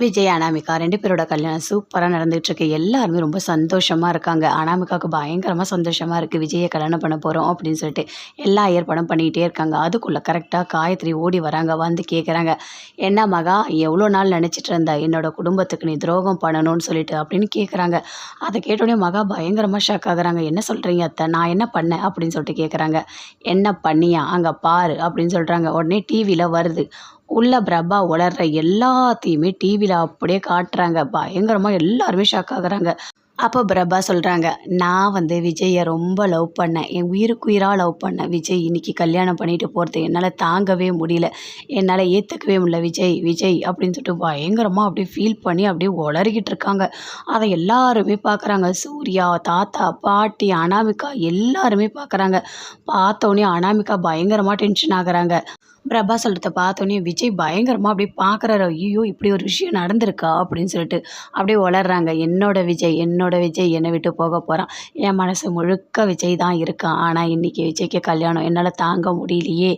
விஜய், அனாமிகா ரெண்டு பேரோட கல்யாணம் சூப்பராக நடந்துகிட்ருக்கு எல்லாருமே ரொம்ப சந்தோஷமாக இருக்காங்க. அனாமிகாவுக்கு பயங்கரமாக சந்தோஷமாக இருக்குது விஜயை கல்யாணம் பண்ண போகிறோம் அப்படின்னு சொல்லிட்டு. எல்லா ஏற்பாடும் பண்ணிக்கிட்டே இருக்காங்க. அதுக்குள்ளே கரெக்டாக காயத்ரி ஓடி வராங்க. வந்து கேட்குறாங்க, "என்ன மகா எவ்வளோ நாள் நினச்சிட்டு இருந்த என்னோடய குடும்பத்துக்கு நீ துரோகம் பண்ணணும்னு சொல்லிட்டு" அப்படின்னு கேட்குறாங்க. அதை கேட்டோடனே மகா பயங்கரமாக ஷாக் ஆகுறாங்க. "என்ன சொல்கிறீங்க அத்தை? நான் என்ன பண்ணேன்?" அப்படின்னு சொல்லிட்டு கேட்குறாங்க. "என்ன பண்ணியா? அங்கே பாரு" அப்படின்னு சொல்கிறாங்க உடனே டிவியில் வருது. உள்ள பிரபா உளர்ற எல்லாத்தையுமே டிவியில் அப்படியே காட்டுறாங்க. பயங்கரமாக எல்லாருமே ஷாக் ஆகுறாங்க. அப்போ பிரபா சொல்கிறாங்க "நான் வந்து விஜயை ரொம்ப லவ் பண்ணேன். என் உயிருக்குயிராக லவ் பண்ணேன். விஜய் இன்னைக்கு கல்யாணம் பண்ணிட்டு போகிறது என்னால் தாங்கவே முடியல. என்னால் ஏற்றுக்கவே முடியல விஜய், விஜய்" அப்படின்னு சொல்லிட்டு பயங்கரமாக அப்படியே ஃபீல் பண்ணி அப்படியே உளறிக்கிட்டு இருக்காங்க. அதை எல்லாருமே பார்க்குறாங்க. சூர்யா, தாத்தா, பாட்டி, அனாமிகா எல்லாருமே பார்க்குறாங்க. பார்த்தோன்னே அனாமிகா பயங்கரமாக டென்ஷன் ஆகுறாங்க. பிரபா சொல்றத பார்த்தோன்னே விஜய் பயங்கரமாக அப்படியே பார்க்குறாரு. ஐயோ இப்படி ஒரு விஷயம் நடந்திருக்கா?" அப்படின்னு சொல்லிட்டு அப்படியே வளர்றாங்க "என்னோட விஜய், என்னோட விஜய் என்னை விட்டு போக போகிறான் என் மனசு முழுக்க விஜய் தான் இருக்கான். ஆனால் இன்னைக்கு விஜய்க்கு கல்யாணம். என்னால் தாங்க முடியலையே.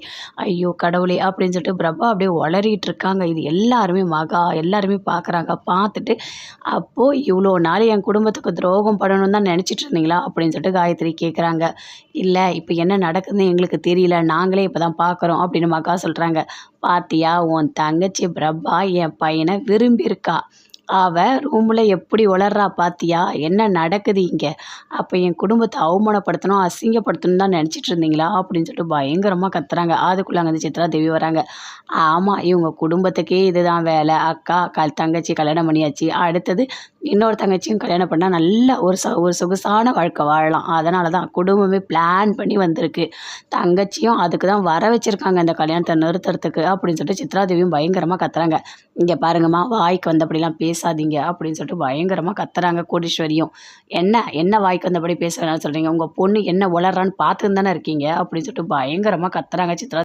ஐயோ கடவுளே!" அப்படின்னு சொல்லிட்டு பிரபா அப்படியே வளரிட்டு இருக்காங்க. இது எல்லாருமே மகா எல்லாருமே பார்க்குறாங்க. பார்த்துட்டு, அப்போது இவ்வளோ நாள் என் குடும்பத்துக்கு துரோகம் பண்ணணும்னு தான் நினச்சிட்டு இருந்தீங்களா?" அப்படின்னு சொல்லிட்டு காயத்ரி கேட்குறாங்க. இல்லை இப்போ என்ன நடக்குதுன்னு எங்களுக்கு தெரியல. நாங்களே இப்போ தான் பார்க்குறோம்" அப்படின்னு மகா சொல்றாங்க. "பாத்தியா உன் தங்கச்சி பிரபா என் பையனை விரும்பியிருக்கா. அவ ரூமில் எப்படி உளர்றா பாத்தியா? என்ன நடக்குது இங்கே அப்போ என் குடும்பத்தை அவமானப்படுத்தணும், அசிங்கப்படுத்தணும் தான் நினச்சிட்டு இருந்தீங்களா?" அப்படின்னு சொல்லிட்டு பயங்கரமாக கத்துறாங்க. அதுக்குள்ளே அங்கே சித்ரா தேவி வராங்க. ஆமாம் இவங்க குடும்பத்துக்கே இதுதான் வேலை. அக்கா கல் தங்கச்சி கல்யாணம் பண்ணியாச்சு. அடுத்தது இன்னொரு தங்கச்சியும் கல்யாணம் பண்ணால் நல்ல ஒரு ச ஒரு சொகுசான வாழ்க்கை வாழலாம். அதனால தான் குடும்பமே பிளான் பண்ணி வந்திருக்கு. தங்கச்சியும் அதுக்கு தான் வர வச்சுருக்காங்க இந்த கல்யாணத்தை நிறுத்துறதுக்கு" அப்படின்னு சொல்லிட்டு சித்ரா தேவியும் பயங்கரமாக கத்துறாங்க. இங்கே பாருங்கம்மா, வாய்க்கு வந்தபடிலாம் பேசாதீங்க" அப்படின்னு சொல்லிட்டு பயங்கரமா கத்துறாங்க கோடீஸ்வரியும். "என்ன என்ன வாய்க்கு வந்தபடி பேச வேணாம்னு சொல்றீங்க? உங்க பொண்ணு என்ன உளறான்னு பார்த்துன்னு தானே இருக்கீங்க" அப்படின்னு சொல்லிட்டு பயங்கரமா கத்துறாங்க சித்ரா